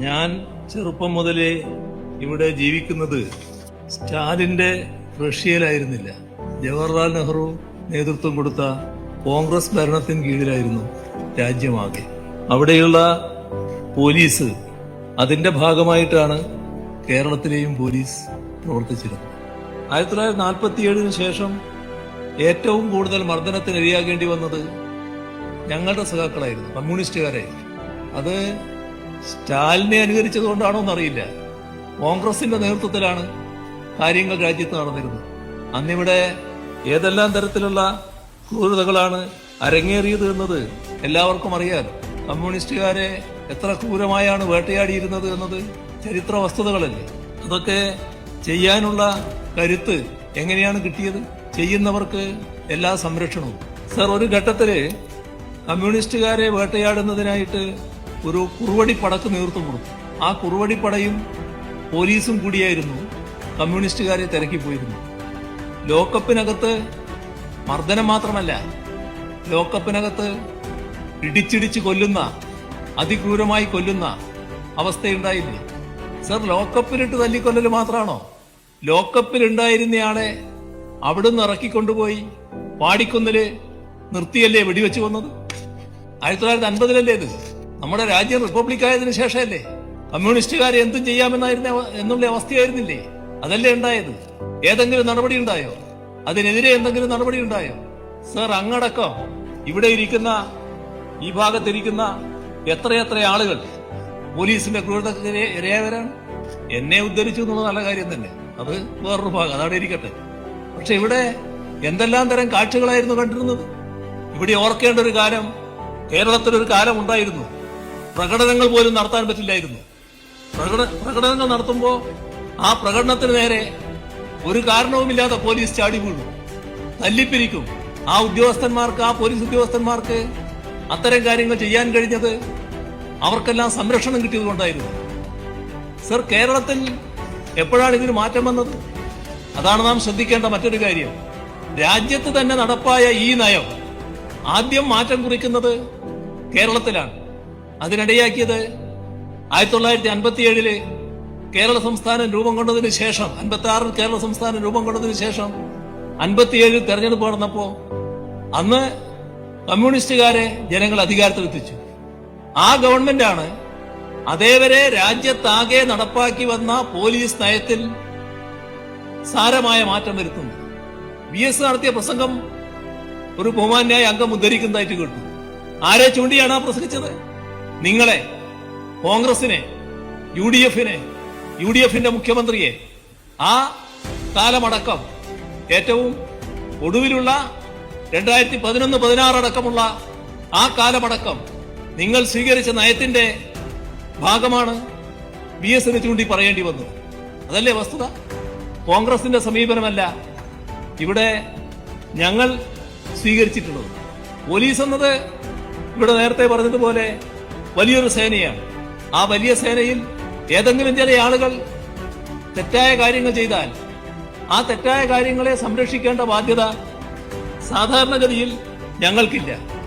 ഞാൻ ചെറുപ്പം മുതലേ ഇവിടെ ജീവിക്കുന്നത് സ്റ്റാലിന്റെ റഷ്യയിലായിരുന്നില്ല. ജവഹർലാൽ നെഹ്റു നേതൃത്വം കൊടുത്ത കോൺഗ്രസ് ഭരണത്തിന് കീഴിലായിരുന്നു രാജ്യമാകെ. അവിടെയുള്ള പോലീസ് അതിന്റെ ഭാഗമായിട്ടാണ് കേരളത്തിലെയും പോലീസ് പ്രവർത്തിച്ചിരുന്നത്. ആയിരത്തി തൊള്ളായിരത്തി നാൽപ്പത്തിയേഴിന് ശേഷം ഏറ്റവും കൂടുതൽ മർദ്ദനത്തിന് ഇരയാകേണ്ടി വന്നത് ഞങ്ങളുടെ സഖാക്കളായിരുന്നു കമ്മ്യൂണിസ്റ്റുകാരായിരുന്നു. അത് സ്റ്റാലിനെ അനുകരിച്ചത് കൊണ്ടാണോ എന്നറിയില്ല. കോൺഗ്രസിന്റെ നേതൃത്വത്തിലാണ് കാര്യങ്ങൾ രാജ്യത്ത് നടന്നിരുന്നത്. അന്നിവിടെ ഏതെല്ലാം തരത്തിലുള്ള ക്രൂരതകളാണ് അരങ്ങേറിയത് എന്നത് എല്ലാവർക്കും അറിയാം കമ്മ്യൂണിസ്റ്റുകാരെ എത്ര ക്രൂരമായാണ് വേട്ടയാടിയിരുന്നത് എന്നത് ചരിത്ര വസ്തുതകളല്ലേ അതൊക്കെ ചെയ്യാനുള്ള കരുത്ത് എങ്ങനെയാണ് കിട്ടിയത്? ചെയ്യുന്നവർക്ക് എല്ലാ സംരക്ഷണവും. സർ ഒരു ഘട്ടത്തിൽ കമ്മ്യൂണിസ്റ്റുകാരെ വേട്ടയാടുന്നതിനായിട്ട് ഒരു കുറുവടി പടക്ക് നേതൃത്വം കൊടുത്തു. ആ കുറുവടി പടയും പോലീസും കൂടിയായിരുന്നു കമ്മ്യൂണിസ്റ്റുകാരെ തിരക്കിപ്പോയിരുന്നു ലോക്കപ്പിനകത്ത് മർദ്ദനം മാത്രമല്ല ലോക്കപ്പിനകത്ത് ഇടിച്ചിടിച്ച് കൊല്ലുന്ന അതിക്രൂരമായി കൊല്ലുന്ന അവസ്ഥയുണ്ടായില്ലേ? സർ ലോക്കപ്പിലിട്ട് തല്ലിക്കൊല്ലൽ മാത്രമാണോ ലോക്കപ്പിൽ ലോക്കപ്പിലുണ്ടായിരുന്നയാളെ അവിടുന്ന് ഇറക്കിക്കൊണ്ടുപോയി പാടിക്കുന്നിൽ നിർത്തിയല്ലേ വെടിവെച്ച് വന്നത്? ആയിരത്തി തൊള്ളായിരത്തി അൻപതിലല്ലേ ഇത്? നമ്മുടെ രാജ്യം റിപ്പബ്ലിക് ആയതിനു ശേഷമല്ലേ? കമ്മ്യൂണിസ്റ്റുകാർ എന്തും ചെയ്യാമെന്നായിരുന്ന എന്നുള്ള അവസ്ഥയായിരുന്നില്ലേ? അതല്ലേ ഉണ്ടായത്? ഏതെങ്കിലും നടപടി ഉണ്ടായോ? അതിനെതിരെ എന്തെങ്കിലും നടപടി ഉണ്ടായോ? സർ അങ്ങടക്കം ഇവിടെ ഇരിക്കുന്ന ഈ ഭാഗത്തിരിക്കുന്ന എത്രയെത്ര ആളുകൾ പോലീസിന്റെ ക്രൂരതക്കെതിരെ ഇരയായവരാണ്? എന്നെ ഉദ്ധരിച്ചു എന്നുള്ളത് നല്ല കാര്യം തന്നെ. അത് വേറൊരു ഭാഗം അതവിടെ ഇരിക്കട്ടെ. പക്ഷെ ഇവിടെ എന്തെല്ലാം തരം കാഴ്ചകളായിരുന്നു കണ്ടിരുന്നത്? ഇവിടെ ഓർക്കേണ്ട ഒരു കാലം കേരളത്തിലൊരു കാലം ഉണ്ടായിരുന്നു. പ്രകടനങ്ങൾ പോലും നടത്താൻ പറ്റില്ലായിരുന്നു. പ്രകട- പ്രകടനങ്ങൾ നടത്തുമ്പോൾ ആ പ്രകടനത്തിന് നേരെ ഒരു കാരണവുമില്ലാതെ പോലീസ് ചാടി വീഴും തല്ലിപ്പിരിക്കും. ആ ഉദ്യോഗസ്ഥന്മാർക്ക് ആ പോലീസ് ഉദ്യോഗസ്ഥന്മാർക്ക് അത്തരം കാര്യങ്ങൾ ചെയ്യാൻ കഴിഞ്ഞത് അവർക്കെല്ലാം സംരക്ഷണം കിട്ടിയത് കൊണ്ടായിരുന്നു. സർ കേരളത്തിൽ എപ്പോഴാണ് ഇതിന് മാറ്റം വന്നത്? അതാണ് നാം ശ്രദ്ധിക്കേണ്ട മറ്റൊരു കാര്യം. രാജ്യത്ത് തന്നെ നടപ്പായ ഈ നയം ആദ്യം മാറ്റം കുറിക്കുന്നത് കേരളത്തിലാണ്. അതിനിടയാക്കിയത് ആയിരത്തി തൊള്ളായിരത്തി അൻപത്തി ഏഴിൽ കേരള സംസ്ഥാനം രൂപം കൊണ്ടതിന് ശേഷം അൻപത്തി ആറിൽ കേരള സംസ്ഥാനം രൂപം കൊണ്ടതിന് ശേഷം അൻപത്തിയേഴിൽ തെരഞ്ഞെടുപ്പ് നടന്നപ്പോ അന്ന് കമ്മ്യൂണിസ്റ്റുകാരെ ജനങ്ങൾ അധികാരത്തിലെത്തിച്ചു. ആ ഗവൺമെന്റാണ് അതേവരെ രാജ്യത്താകെ നടപ്പാക്കി വന്ന പോലീസ് നയത്തിൽ സാരമായ മാറ്റം വരുത്തുന്നത്. വി എസ് നടത്തിയ പ്രസംഗം ഒരു ബഹുമാന്യായ അംഗം ഉദ്ധരിക്കുന്നതായിട്ട് കേട്ടു. ആരെ ചൂണ്ടിയാണ് ആ പ്രസംഗിച്ചത്? നിങ്ങളെ കോൺഗ്രസിനെ യു ഡി എഫിനെ യു ഡി എഫിന്റെ മുഖ്യമന്ത്രിയെ ആ കാലമടക്കം ഏറ്റവും ഒടുവിലുള്ള രണ്ടായിരത്തി പതിനൊന്ന് പതിനാറ് അടക്കമുള്ള ആ കാലമടക്കം നിങ്ങൾ സ്വീകരിച്ച നയത്തിന്റെ ഭാഗമാണ് ബി എസിന് ചൂണ്ടി പറയേണ്ടി വന്നത്. അതല്ലേ വസ്തുത? കോൺഗ്രസിന്റെ സമീപനമല്ല ഇവിടെ ഞങ്ങൾ സ്വീകരിച്ചിട്ടുള്ളത്. പോലീസ് എന്നത് ഇവിടെ നേരത്തെ പറഞ്ഞതുപോലെ വലിയൊരു സേനയാണ്. ആ വലിയ സേനയിൽ ഏതെങ്കിലും ചില ആളുകൾ തെറ്റായ കാര്യങ്ങൾ ചെയ്താൽ ആ തെറ്റായ കാര്യങ്ങളെ സംരക്ഷിക്കേണ്ട ബാധ്യത സാധാരണഗതിയിൽ ഞങ്ങൾക്കില്ല.